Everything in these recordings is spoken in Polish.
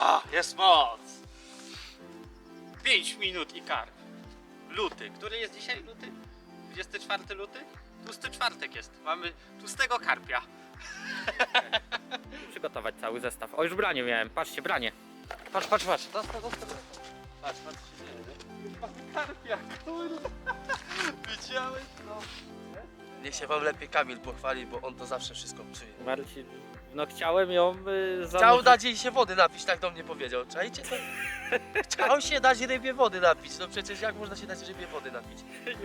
A, jest moc! 5 minut i karp. Luty. Który jest dzisiaj luty? 24 luty? Tłusty czwartek jest. Mamy tłustego karpia. Przygotować cały zestaw. O, już branie miałem. Patrzcie, branie. Patrz, patrz, patrz. Dostał, dostał. Patrz, patrz, się dzieje. Mamy karpia, kurde. Widziałeś no. Niech się wam lepiej Kamil pochwali, bo on to zawsze wszystko czuje. Marcin, no chciałem ją y, Chciał dać jej się wody napić, tak do mnie powiedział. Czajcie to? Chciał się dać rybie wody napić. No przecież jak można się dać rybie wody napić?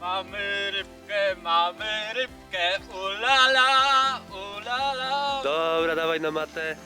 Mamy rybkę, mamy rybkę. Ulala, ulala. Dobra, dawaj na matę.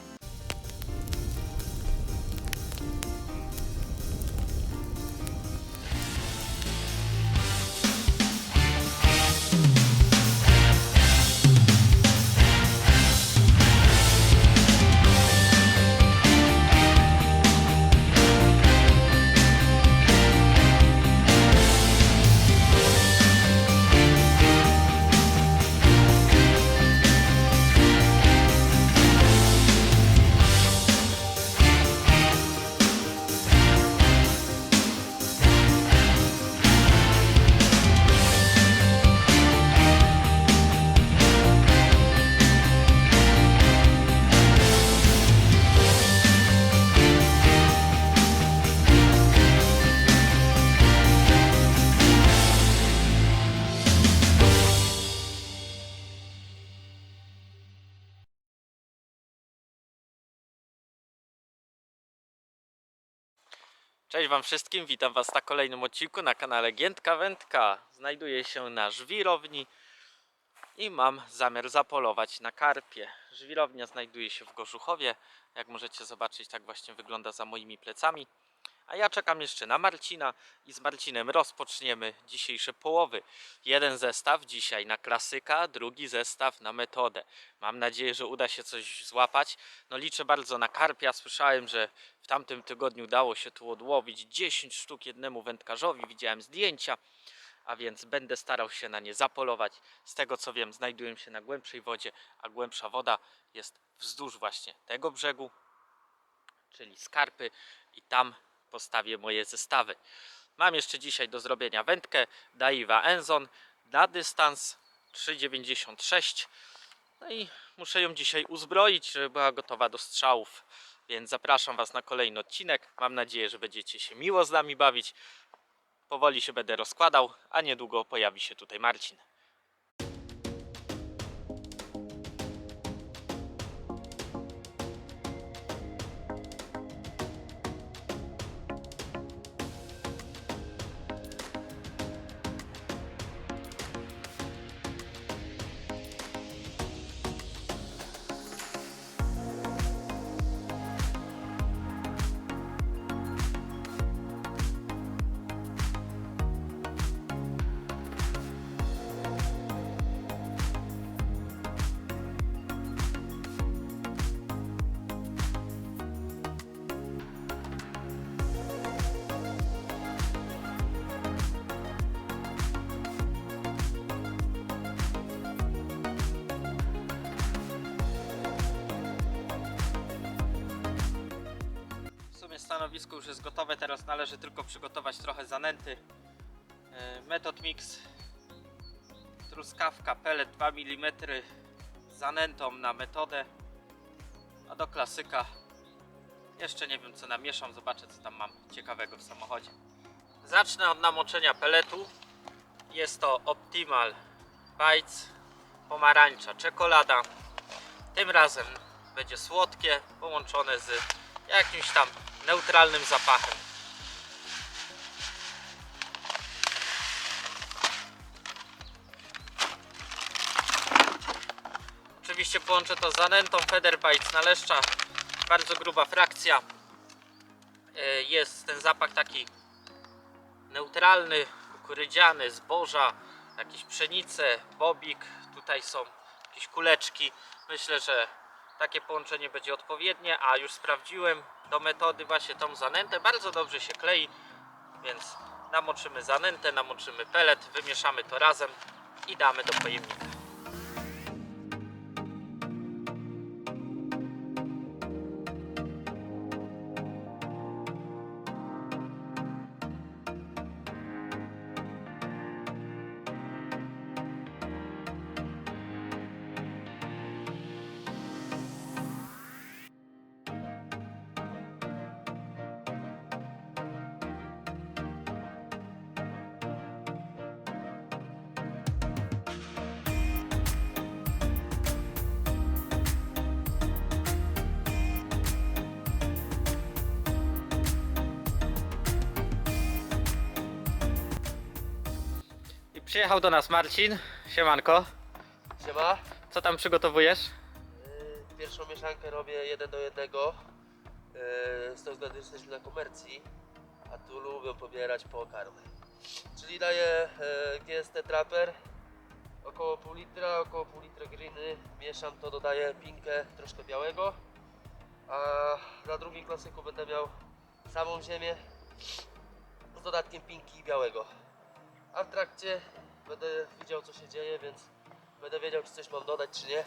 Cześć Wam wszystkim, witam Was na kolejnym odcinku na kanale Giętka Wędka. Znajduję się na żwirowni i mam zamiar zapolować na karpie. Żwirownia znajduje się w Gorzuchowie. Jak możecie zobaczyć, tak właśnie wygląda za moimi plecami. A ja czekam jeszcze na Marcina i z Marcinem rozpoczniemy dzisiejsze połowy. Jeden zestaw dzisiaj na klasyka, drugi zestaw na metodę. Mam nadzieję, że uda się coś złapać. No liczę bardzo na karpia. Słyszałem, że w tamtym tygodniu udało się tu odłowić 10 sztuk jednemu wędkarzowi. Widziałem zdjęcia, a więc będę starał się na nie zapolować. Z tego co wiem, znajdują się na głębszej wodzie, a głębsza woda jest wzdłuż właśnie tego brzegu, czyli skarpy i tam postawię moje zestawy. Mam jeszcze dzisiaj do zrobienia wędkę Daiwa Enzon na dystans 3,96 no i muszę ją dzisiaj uzbroić, żeby była gotowa do strzałów. Więc zapraszam Was na kolejny odcinek. Mam nadzieję, że będziecie się miło z nami bawić. Powoli się będę rozkładał, a niedługo pojawi się tutaj Marcin. Stanowisko już jest gotowe, teraz należy tylko przygotować trochę zanęty. E, Metod mix truskawka, pellet 2 mm zanętą na metodę, a do klasyka jeszcze nie wiem co namieszam, zobaczę co tam mam ciekawego w samochodzie. Zacznę od namoczenia peletu. Jest to Optimal Bites pomarańcza, czekolada. Tym razem będzie słodkie, połączone z jakimś tam neutralnym zapachem. Oczywiście połączę to z zanętą Federbites na leszcza. Bardzo gruba frakcja. E, Jest ten zapach taki neutralny, kukurydziany, zboża, jakieś pszenice, bobik. Tutaj są jakieś kuleczki. Myślę, że takie połączenie będzie odpowiednie, a już sprawdziłem do metody właśnie tą zanętę. Bardzo dobrze się klei, więc namoczymy zanętę, namoczymy pelet, wymieszamy to razem i damy do pojemnika. Przyjechał do nas Marcin. Siemanko. Siema. Co tam przygotowujesz? Yy, Pierwszą mieszankę robię jeden do jednego. Yy, Z tego względu, że jesteśmy na komercji, a tu lubią pobierać pokarmy. Czyli daję yy, GST Trapper, około pół litra, około pół litra gliny. Mieszam to, dodaję pinkę troszkę białego. A na drugim klasyku będę miał samą ziemię z dodatkiem pinki i białego. A w trakcie będę widział co się dzieje, więc będę wiedział czy coś mam dodać czy nie.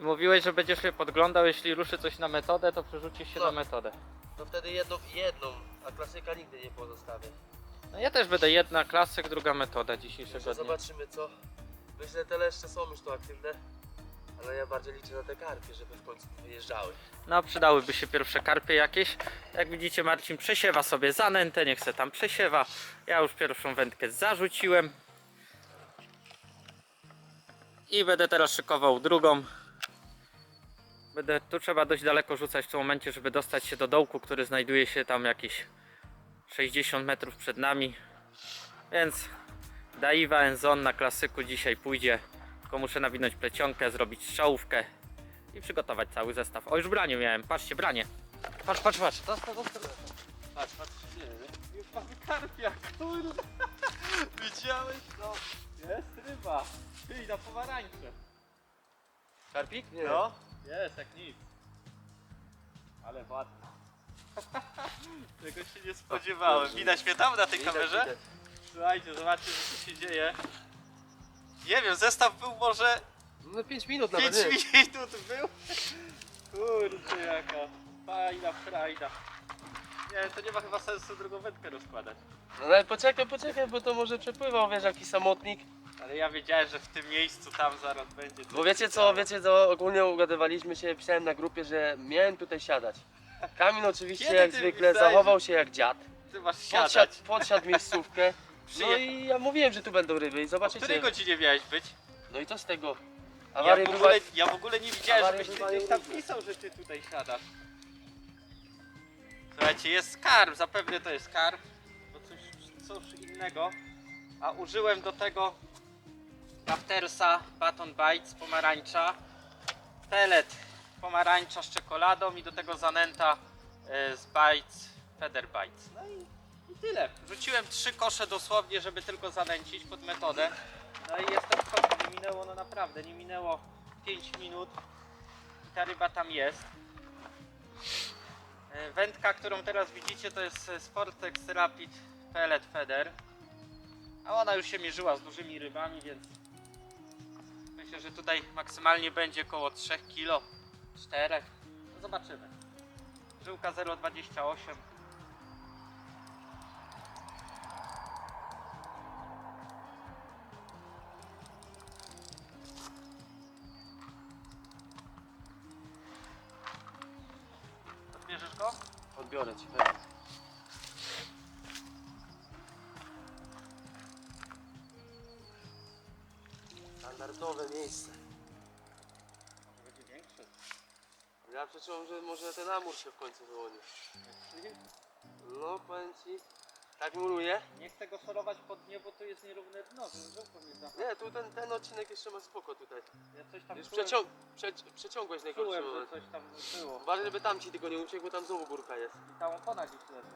I mówiłeś, że będziesz mnie podglądał, jeśli ruszy coś na metodę, to przerzucisz się na metodę. To wtedy jedną, jedną, a klasyka nigdy nie pozostawię. No ja też będę jedna klasyk, druga metoda dzisiejszego Jeszcze dnia. zobaczymy co. Myślę, te leszcze są już tu aktywne, ale ja bardziej liczę na te karpie, żeby w końcu wyjeżdżały. No przydałyby się pierwsze karpie jakieś. Jak widzicie Marcin przesiewa sobie zanętę, niech se tam przesiewa. Ja już pierwszą wędkę zarzuciłem. I będę teraz szykował drugą. Będę, tu trzeba dość daleko rzucać w tym momencie, żeby dostać się do dołku, który znajduje się tam jakieś 60 metrów przed nami. Więc Daiwa Enzon na klasyku dzisiaj pójdzie. Tylko muszę nawinąć plecionkę, zrobić strzałówkę i przygotować cały zestaw. O, już branie miałem, patrzcie, branie. Patrz, patrz, patrz. Dostał, dostał. Patrz, patrz, nie, Już mamy karpia, kurde. Widziałeś? No, jest ryba. Ty, na pomarańcze. Karpik? Nie. No, jest, jak nic. Ale ładna. Tego się nie spodziewałem. Widać mnie tam na tej kamerze? Słuchajcie, zobaczcie, co tu się dzieje. Nie wiem, zestaw był może No 5 minut 5 nawet nie. minut był? Kurde jaka fajna frajda. Nie, to nie ma chyba sensu drugą wędkę rozkładać. No ale poczekaj, poczekaj, bo to może przepływał, wiesz, jakiś samotnik. Ale ja wiedziałem, że w tym miejscu tam zaraz będzie. coś Bo wiecie co, wiecie co, ogólnie ugadywaliśmy się, pisałem na grupie, że miałem tutaj siadać. Kamil oczywiście Kiedy jak ty zwykle myślałeś, zachował się jak dziad. Ty masz Podsiadł, siadać. podsiadł miejscówkę. No i ja mówiłem, że tu będą ryby i O zobaczycie. której godzinie miałeś być? No i co z tego? Ja w, bywa... ogóle, ja w ogóle nie widziałem, Awarie żebyś ty gdzieś tam różne. pisał, że ty tutaj siadasz. Słuchajcie, jest skarb, zapewne to jest skarb, bo coś, coś innego. A użyłem do tego Raftersa Baton Bites pomarańcza, pelet pomarańcza z czekoladą i do tego zanęta e, z Bites, Feather Bites. No i tyle. Rzuciłem trzy kosze dosłownie, żeby tylko zanęcić pod metodę. No i jestem w szoku, nie minęło no naprawdę, nie minęło 5 minut i ta ryba tam jest. E, Wędka, którą teraz widzicie to jest e, Sportex Rapid Pellet Feather. A ona już się mierzyła z dużymi rybami, więc myślę, że tutaj maksymalnie będzie około 3 kg, 4. No zobaczymy. Żyłka 0,28. Odbiorę ci pewnie. Standardowe miejsce. Może będzie większy. Ja przeczułem, że może ten amur się w końcu wyłoni. No powiem ci, tak muruje. Nie chcę go szorować pod dnie, bo tu jest nierówne dno, żeby nie. Nie, tu ten, ten odcinek jeszcze ma spoko tutaj. Ja coś tam Już czułem, przecią, prze, przeciągłeś najgorszy czułem, że moment. coś tam było. Uważaj, żeby tam ci tylko nie uciekł, bo tam znowu górka jest. I ta opona gdzieś leży.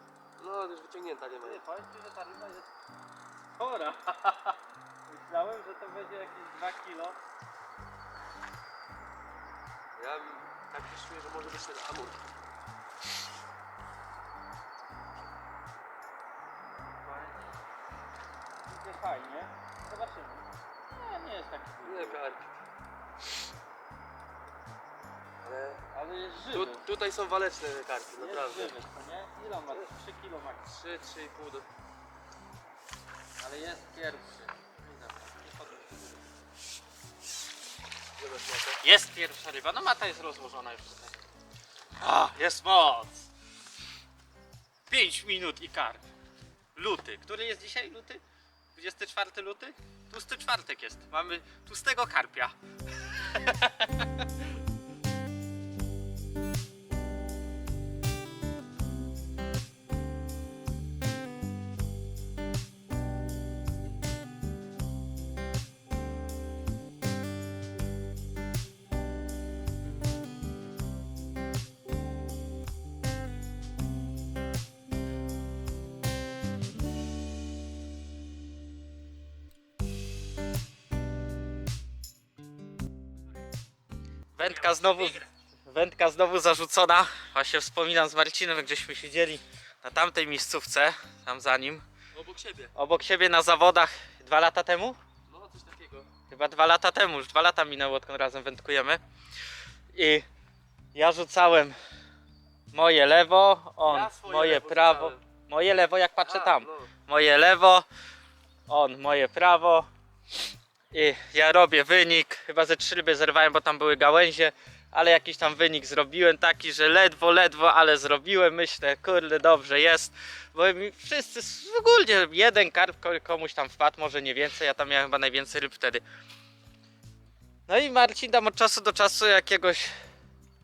No, już wyciągnięta nie ma. Ty, powiem ci, że ta ryba jest chora. Myślałem, że to będzie jakieś 2 kilo. Ja tak się czuję, że może być ten amur. Fajnie. Zobaczymy. Nie, nie jest taki duży. Ale Ale jest tu, żywy. tutaj są waleczne karpy, Jest naprawdę. żywy, co nie? Ile on ma? 3 kilo max. 3, 3,5 do... Ale jest pierwszy. Zobacz na to. Jest pierwsza ryba. No mata jest rozłożona już tutaj. A, jest moc! 5 minut i karp. Luty. Który jest dzisiaj luty? 24 luty? Tłusty czwartek jest. Mamy tłustego karpia. Wędka znowu, wędka znowu zarzucona. Właśnie wspominam z Marcinem, jak żeśmy siedzieli na tamtej miejscówce, tam za nim, Obok siebie. obok siebie na zawodach dwa lata temu. No, coś takiego. Chyba dwa lata temu, już dwa lata minęło, odkąd razem wędkujemy. I ja rzucałem moje lewo, on Ja swoje moje lewo prawo. rzucałem. Moje lewo, jak patrzę A, tam. no. Moje lewo, on moje prawo. I ja robię wynik. Chyba ze trzy ryby zerwałem, bo tam były gałęzie. Ale jakiś tam wynik zrobiłem taki, że ledwo, ledwo, ale zrobiłem. Myślę, kurde, dobrze jest. Bo wszyscy, ogólnie jeden karp ko- komuś tam wpadł, może nie więcej. Ja tam miałem chyba najwięcej ryb wtedy. No i Marcin tam od czasu do czasu jakiegoś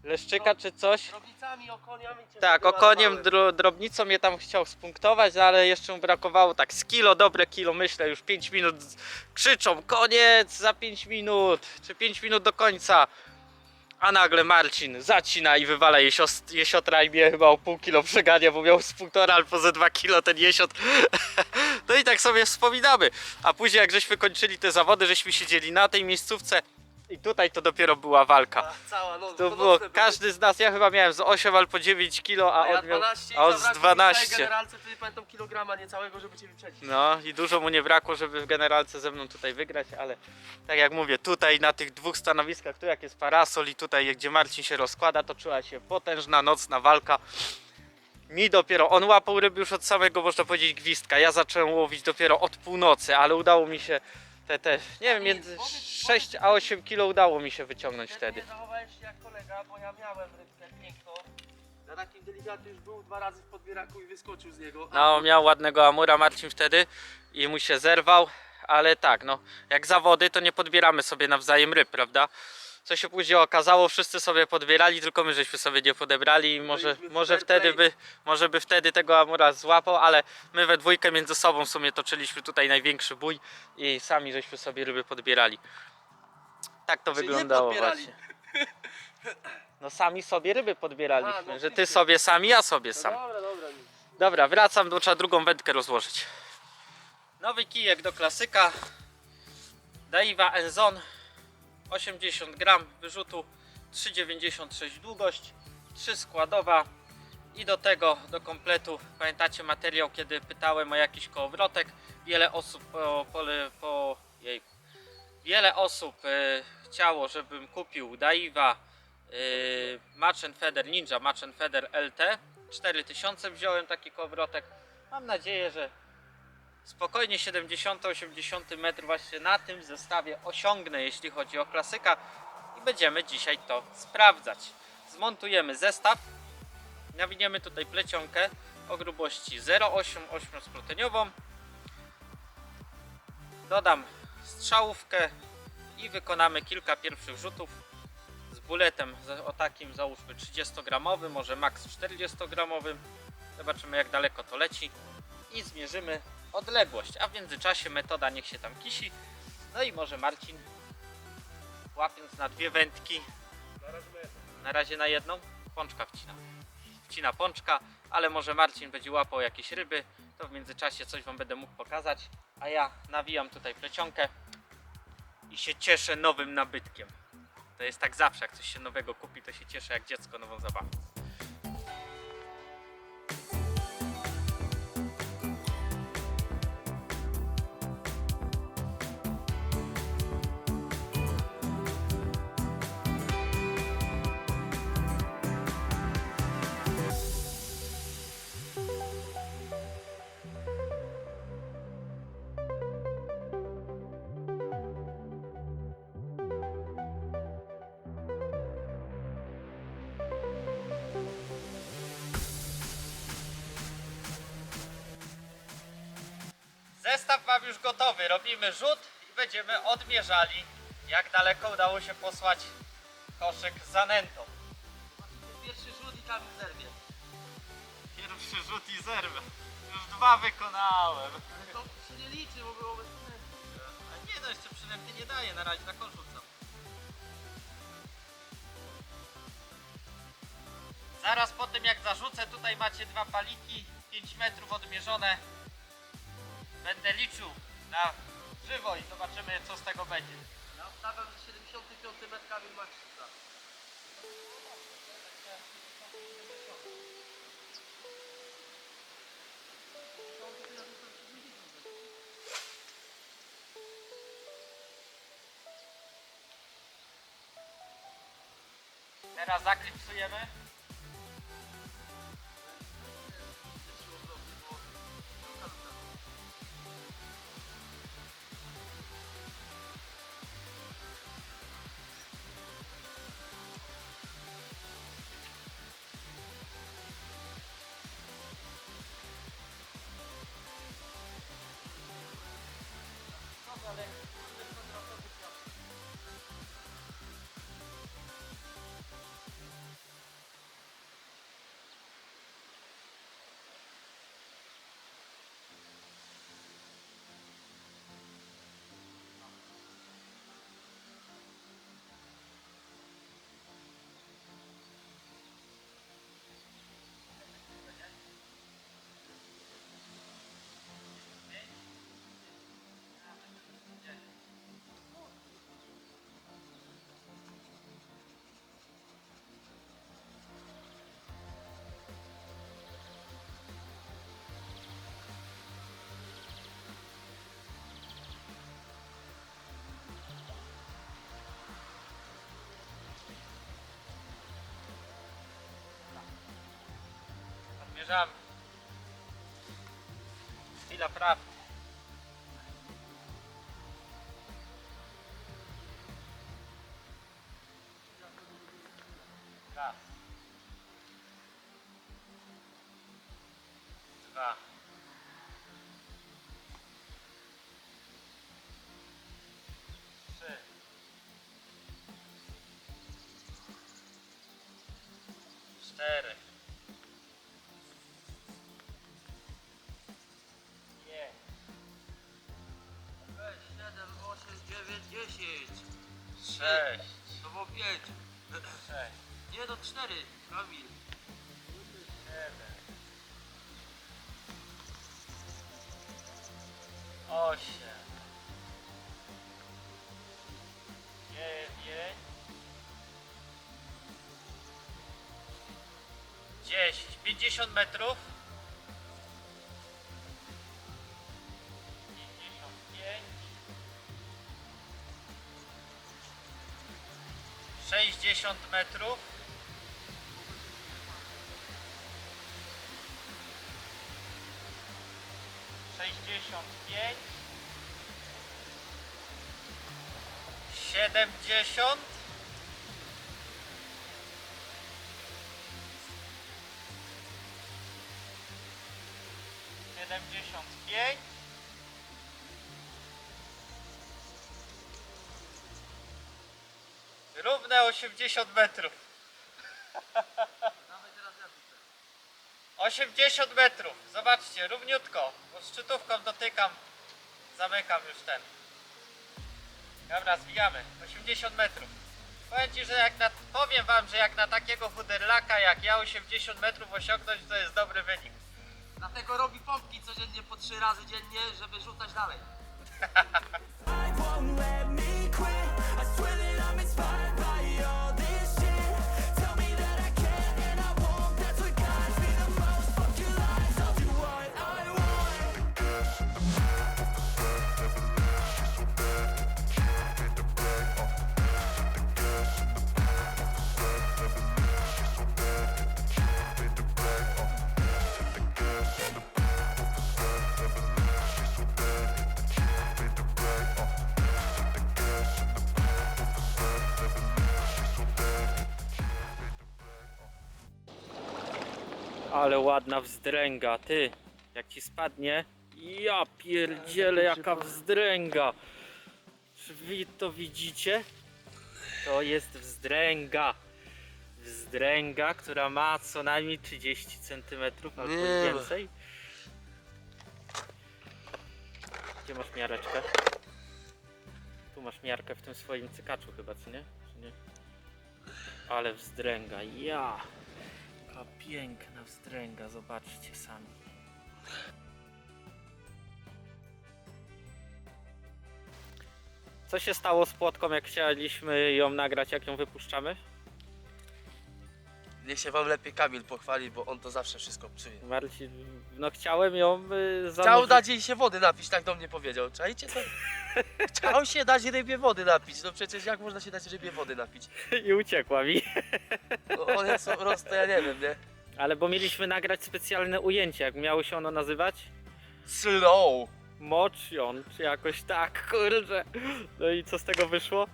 leszczyka czy coś. Drobnicami, okoniami cię Tak, okoniem, dro, drobnicą mnie tam chciał spunktować, ale jeszcze mu brakowało tak z kilo, dobre kilo, myślę, już 5 minut z- krzyczą, koniec za 5 minut, czy 5 minut do końca. A nagle Marcin zacina i wywala jesios- jesiotra i mnie chyba o pół kilo przegania, bo miał z półtora albo ze 2 kilo ten jesiot. No i tak sobie wspominamy. A później jak żeśmy kończyli te zawody, żeśmy siedzieli na tej miejscówce i tutaj to dopiero była walka. Cała noc. To było, każdy z nas, ja chyba miałem z 8 albo 9 kilo, a on miał 12 a on z zabrakło mi 12. w tej generalce wtedy pamiętam kilograma niecałego, żeby cię wyprzedzić. No i dużo mu nie brakło, żeby w generalce ze mną tutaj wygrać, ale tak jak mówię, tutaj na tych dwóch stanowiskach, tu jak jest parasol i tutaj gdzie Marcin się rozkłada, toczyła się potężna nocna walka. Mi dopiero, on łapał ryby już od samego, można powiedzieć, gwizdka. Ja zacząłem łowić dopiero od północy, ale udało mi się te, te nie wiem, między 6 a 8 kilo udało mi się wyciągnąć wtedy. Nie zachowałeś się jak kolega, bo ja miałem rybkę piękną. Na takim delikatnym już był dwa razy w podbieraku i wyskoczył z niego. No, miał ładnego amura Marcin wtedy i mu się zerwał, ale tak, no, jak zawody, to nie podbieramy sobie nawzajem ryb, prawda? Co się później okazało, wszyscy sobie podbierali, tylko my żeśmy sobie nie podebrali i może, Byliśmy może fair wtedy play. by, może by wtedy tego amura złapał, ale my we dwójkę między sobą w sumie toczyliśmy tutaj największy bój i sami żeśmy sobie ryby podbierali. Tak to Czyli nie wyglądało podbierali. właśnie. No sami sobie ryby podbieraliśmy, A, no że ty oczywiście. sobie sam, ja sobie No sam. dobra, dobra. Dobra, wracam, bo trzeba drugą wędkę rozłożyć. Nowy kijek do klasyka. Daiwa Enzon. 80 gram wyrzutu, 3,96 długość, 3 składowa i do tego, do kompletu, pamiętacie materiał, kiedy pytałem o jakiś kołowrotek, wiele osób po, po, po jejku, wiele osób e, chciało, żebym kupił Daiwa e, Match and Feather Ninja, Match and Feather LT, 4000 wziąłem taki kołowrotek, mam nadzieję, że spokojnie 70-80 metr właśnie na tym zestawie osiągnę, jeśli chodzi o klasyka. I będziemy dzisiaj to sprawdzać. Zmontujemy zestaw, nawiniemy tutaj plecionkę o grubości 0,8 8-sploteniową, dodam strzałówkę i wykonamy kilka pierwszych rzutów. Z buletem o takim załóżmy 30 gramowym, może maks 40 gramowym. Zobaczymy jak daleko to leci. I zmierzymy odległość, a w międzyczasie metoda niech się tam kisi. No i może Marcin łapiąc na dwie wędki, na razie na jedną, pączka wcina. Wcina pączka, ale może Marcin będzie łapał jakieś ryby, to w międzyczasie coś Wam będę mógł pokazać, a ja nawijam tutaj plecionkę i się cieszę nowym nabytkiem. To jest tak zawsze, jak coś się nowego kupi, to się cieszę jak dziecko nową zabawą. Zestaw mam już gotowy. Robimy rzut i będziemy odmierzali, jak daleko udało się posłać koszyk z zanętą. Pierwszy rzut i tam zerwie. Pierwszy rzut i zerwę. Już dwa wykonałem. To się nie liczy, bo było bez sensu. A nie no, jeszcze przynęty nie daję, na razie kosz rzucam. Zaraz po tym jak zarzucę, tutaj macie dwa paliki, 5 metrów odmierzone. Liczył na żywo i zobaczymy co z tego będzie. Ja obstawiam, że 75 metr kamień ma 300. Teraz zaklipsujemy. Odmierzamy. Chwila prawdy. Raz. Dwa. Sześć. To było 5. Sześć. Nie, no 4. Kamil. Siedem. Osiem. Dziewięć. Dziesięć. Pięćdziesiąt metrów. 60 metrów. Sześćdziesiąt pięć, siedemdziesiąt, 80 metrów. 80 metrów, zobaczcie, równiutko, bo szczytówką dotykam, zamykam już ten. Dobra, zwijamy, 80 metrów. Powiem Ci, że jak na, powiem Wam, że jak na takiego chuderlaka jak ja 80 metrów osiągnąć, to jest dobry wynik. Dlatego robi pompki codziennie po trzy razy dziennie, żeby rzucać dalej. Ale ładna wzdręga, ty. Jak ci spadnie. Ja pierdzielę, jaka wzdręga. Czy wy to widzicie? To jest wzdręga. Wzdręga, która ma co najmniej 30 cm albo Nie. więcej. Gdzie masz miareczkę? Tu masz miarkę w tym swoim cykaczu chyba, co nie? Czy nie? Ale wzdręga, ja! Jaka piękna wzdręga, zobaczcie sami. Co się stało z płotką, jak chcieliśmy ją nagrać, jak ją wypuszczamy? Niech się wam lepiej Kamil pochwali, bo on to zawsze wszystko psuje. Marcin, no chciałem ją y, Chciał zanurzyć- dać jej się wody napić, tak do mnie powiedział. Czajcie to? Chciał się dać rybie wody napić. No przecież jak można się dać rybie wody napić? i uciekła mi. No, on jest po prostu, ja nie wiem, nie? Ale bo mieliśmy nagrać specjalne ujęcie, jak miało się ono nazywać? Slow. Motion, czy jakoś tak, kurczę. No i co z tego wyszło?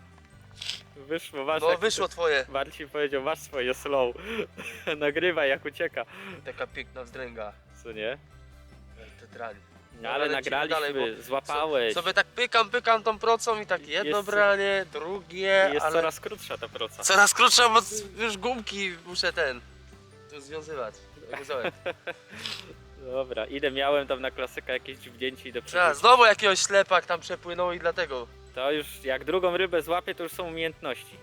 Wyszło, masz No jak- wyszło twoje. Marcin powiedział, masz swoje slow. Nagrywaj jak ucieka. Taka piękna wzdręga. Co nie? Te trali. No, ale nagraliśmy, dalej, bo złapałeś. Sobie tak pykam, pykam tą procą i tak jedno Jest- branie, drugie, I jest ale coraz krótsza ta proca. coraz krótsza, bo już gumki muszę ten związywać. Dobra, idę, miałem tam na klasyka jakieś dziwnięcie, idę Trzeba, przerzucić. znowu jakiegoś ślepak tam przepłynął i dlatego. To już, jak drugą rybę złapię, to już są umiejętności.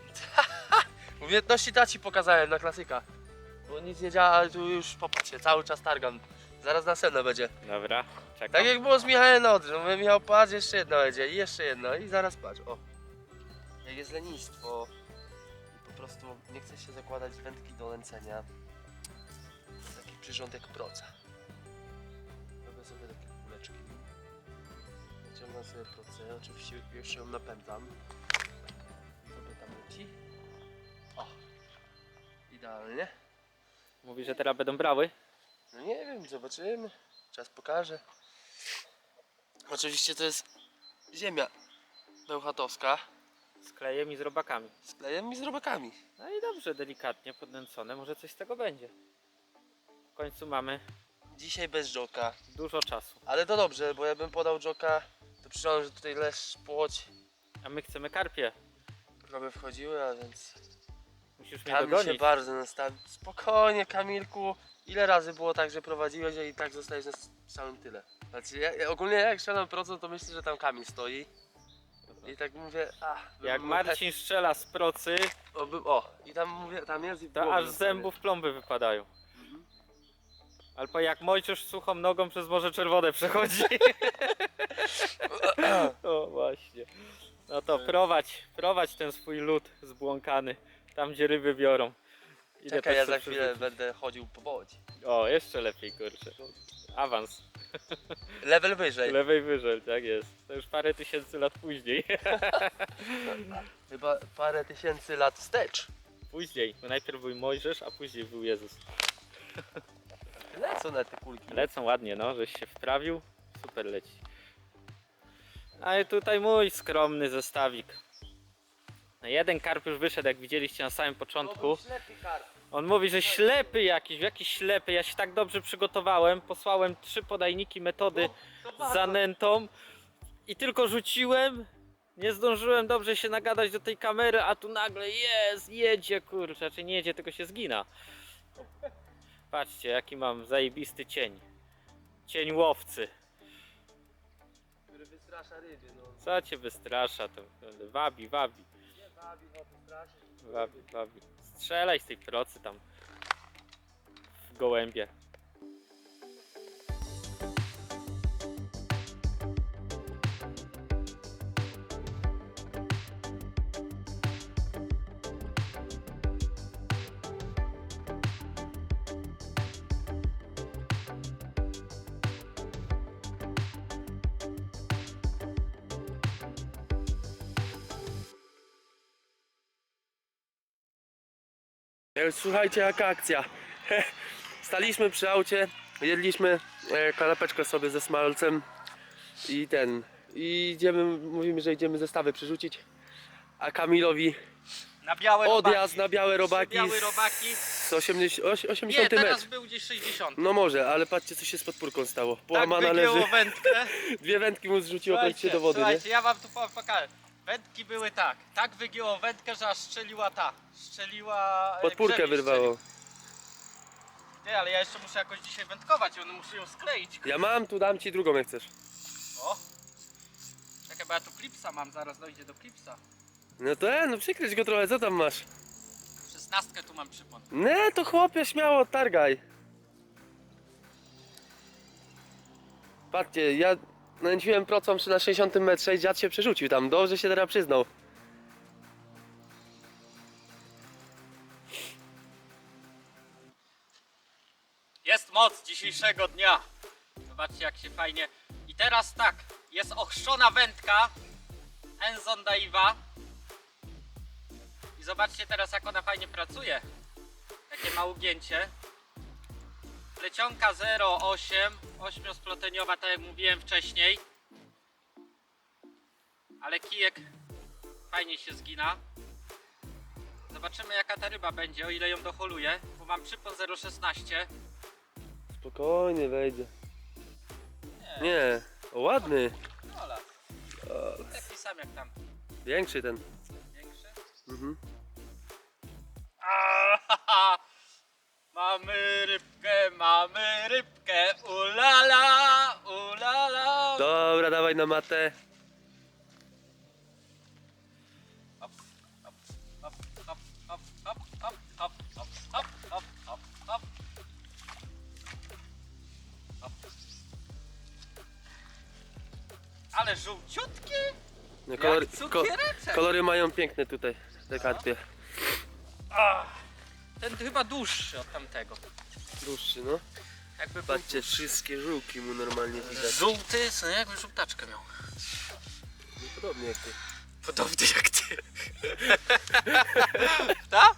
Umiejętności taci pokazałem na klasyka. Bo nic nie działa, ale tu już popatrzcie, cały czas targam. Zaraz następne będzie. Dobra, czekam. Tak jak było z Michałem Nodry. No mówię, Michał, patrz, jeszcze jedno będzie i jeszcze jedno i zaraz patrz, o. Jak jest lenistwo i po prostu nie chce się zakładać wędki do lęcenia. Taki przyrządek proca. Robię sobie takie kuleczki. Wyciągam sobie procę, oczywiście już ją napędzam. Sobie tam leci. O, idealnie. Mówi, że teraz będą brały. No nie wiem, zobaczymy. Czas pokaże. Oczywiście to jest ziemia bełchatowska Z klejem i z robakami. z klejem i z robakami. No i dobrze, delikatnie podnęcone, może coś z tego będzie. W końcu mamy Dzisiaj bez joka, dużo czasu. ale to dobrze, bo ja bym podał joka, to przyjąłem, że tutaj lesz, płoć, A my chcemy karpie. krowy wchodziły, a więc Musisz mnie Kamil się dogonić. bardzo nastawił. Spokojnie Kamilku, ile razy było tak, że prowadziłeś a i tak zostajesz na samym tyle. Znaczy ja, ja ogólnie jak strzelam procent, to myślę, że tam Kamil stoi. I tak mówię, a. Jak Marcin strzela z procy, O, bym- o, i tam mówię, tam jest i w to głowie aż z zębów plomby wypadają. Albo jak Mojczysz suchą nogą przez Morze Czerwone przechodzi. o właśnie. No to prowadź, prowadź ten swój lód zbłąkany. Tam gdzie ryby biorą. Idę Czekaj, ja za chwilę będę chodził po wodzie. O, jeszcze lepiej kurczę. Awans. Level wyżej. Lewej wyżej, tak jest. To już parę tysięcy lat później. Chyba parę tysięcy lat wstecz. Później. Bo najpierw był Mojżesz, a później był Jezus. Lecą na te kulki. Lecą ładnie, no, żeś się wprawił. Super leci. A i tutaj mój skromny zestawik. No jeden karp już wyszedł, jak widzieliście na samym początku. On mówi, że ślepy jakiś, jakiś ślepy. Ja się tak dobrze przygotowałem. Posłałem trzy podajniki metody z zanętą i tylko rzuciłem. Nie zdążyłem dobrze się nagadać do tej kamery, a tu nagle jest, jedzie kurczę, czy nie jedzie, tylko się zgina. Patrzcie, jaki mam zajebisty cień. Cień łowcy. Który wystrasza ryby, no. Co cię wystrasza? To wabi, wabi, Bawi, no wabi. Strzelaj z tej procy tam w gołębie. E, Słuchajcie, jaka akcja. Staliśmy przy aucie, jedliśmy e, kanapeczkę sobie ze smalcem i ten. I idziemy, mówimy, że idziemy zestawy przerzucić. A Kamilowi Na białe odjazd robaki. na białe robaki białe robaki. z 80, oś- 80 Nie, teraz metr. był gdzieś 60. No może, ale patrzcie co się z podpórką stało. tak Połamana wygięło leży. wędkę. Dwie wędki mu zrzuciło praktycznie do wody, nie? słuchajcie, ja wam tu po- pokażę. Wędki były tak. Tak wygięło wędkę, że aż strzeliła ta. Strzeliła. e, Podpórkę grzebień wyrwało. strzelił. Nie, ale ja jeszcze muszę jakoś dzisiaj wędkować, i muszę ją skleić. Ja mam, tu dam ci drugą jak chcesz. O! Czekaj, bo ja tu klipsa mam, zaraz dojdzie do klipsa. No to e, no przykryć go trochę, co tam masz? Szesnastkę tu mam przypon. Nie, to chłopie, śmiało, targaj. Patrzcie, ja nęciłem procą przy na 60 metrze i dziad się przerzucił tam, dobrze się teraz przyznał. Jest moc dzisiejszego dnia. Zobaczcie jak się fajnie. I teraz tak, jest ochrzczona wędka Enzon Daiwa. I zobaczcie teraz jak ona fajnie pracuje. Jakie ma ugięcie. Plecionka 0,8, ośmiosploteniowa, tak jak mówiłem wcześniej. Ale kijek fajnie się zgina. Zobaczymy jaka ta ryba będzie, o ile ją doholuję, bo mam przypon 0,16. Spokojnie wejdzie. Nie, o, ładny. Ola. Taki sam jak tam. Większy ten. Większy. Mhm. Ahaha. Mamy rybkę, mamy rybkę, ulala, ulala. Dobra, dawaj na matę. Ale żółciutki? No, kolor, Jak ko, kolory mają piękne tutaj, te karpie. Ach ten chyba dłuższy od tamtego. Dłuższy, no. Jakby był Patrzcie, wszystkie żółki mu normalnie widać. żółty, co nie? jakby żółtaczkę miał. No, podobnie jak ty. Podobny jak ty. tak?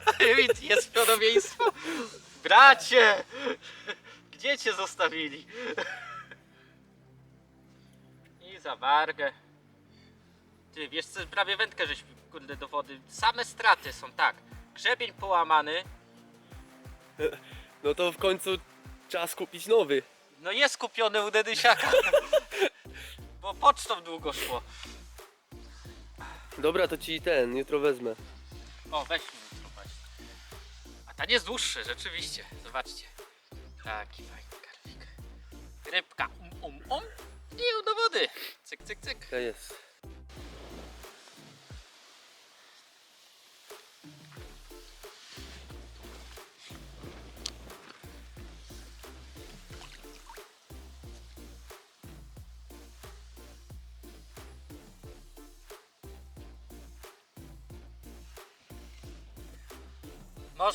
Jest podobieństwo. Bracie! Gdzie cię zostawili? I za wargę. Ty, wiesz co, prawie wędkę żeś kurde do wody. Same straty są, tak. Grzebień połamany. No to w końcu czas kupić nowy. No jest kupiony u Dedysiaka. Bo pocztą długo szło. Dobra, to ci ten, jutro wezmę. O, weź mi jutro właśnie. A ten jest dłuższy, rzeczywiście. Zobaczcie. Taki fajny karpik. Rybka um um um i do wody. Cyk, cyk, cyk. Ja jest.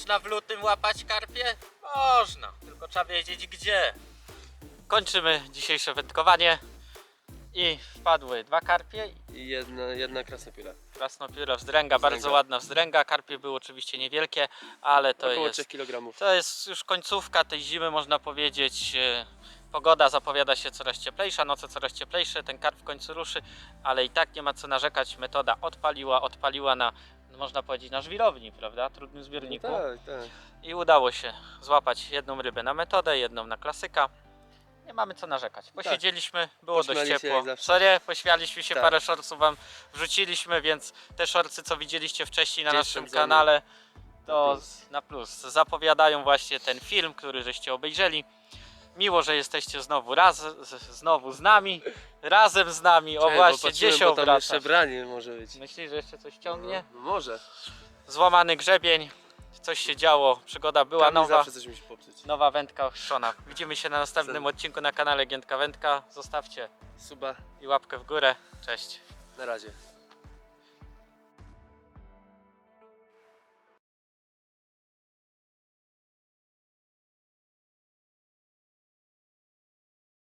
Można w lutym łapać karpie? Można, tylko trzeba wiedzieć gdzie. Kończymy dzisiejsze wędkowanie. I wpadły dwa karpie I jedna, jedna krasnopila. Krasnopióra wzdręga, bardzo ładna wzdręga. Karpie były oczywiście niewielkie, ale to Około jest 3 kg. To jest już końcówka tej zimy, można powiedzieć. Pogoda zapowiada się coraz cieplejsza, noce coraz cieplejsze, ten karp w końcu ruszy, ale i tak nie ma co narzekać. Metoda odpaliła, odpaliła na, no można powiedzieć, na żwirowni, prawda? Trudnym zbiorniku. tak, tak. I udało się złapać jedną rybę na metodę, jedną na klasyka. Nie mamy co narzekać. Posiedzieliśmy, było dość Pośmiali się ciepło. jak zawsze. Serio, pośmialiśmy się, Tak. parę shortsów wam wrzuciliśmy, więc te shortsy, co widzieliście wcześniej na Gdzieś naszym spędzone. kanale, to Na na plus. Zapowiadają właśnie ten film, który żeście obejrzeli. Miło, że jesteście znowu raz, z, znowu z nami, razem z nami. O Czekaj, bo właśnie, gdzie patrzyłem, się bo tam obracasz? jeszcze branie może być. Myślisz, że jeszcze coś ciągnie? No, może. Złamany grzebień, coś się działo, przygoda była nowa. zawsze coś musi popsuć. Nowa wędka ochrzczona. Widzimy się na następnym odcinku na kanale Giętka Wędka. Zostawcie Suba, i łapkę w górę. Cześć. na razie.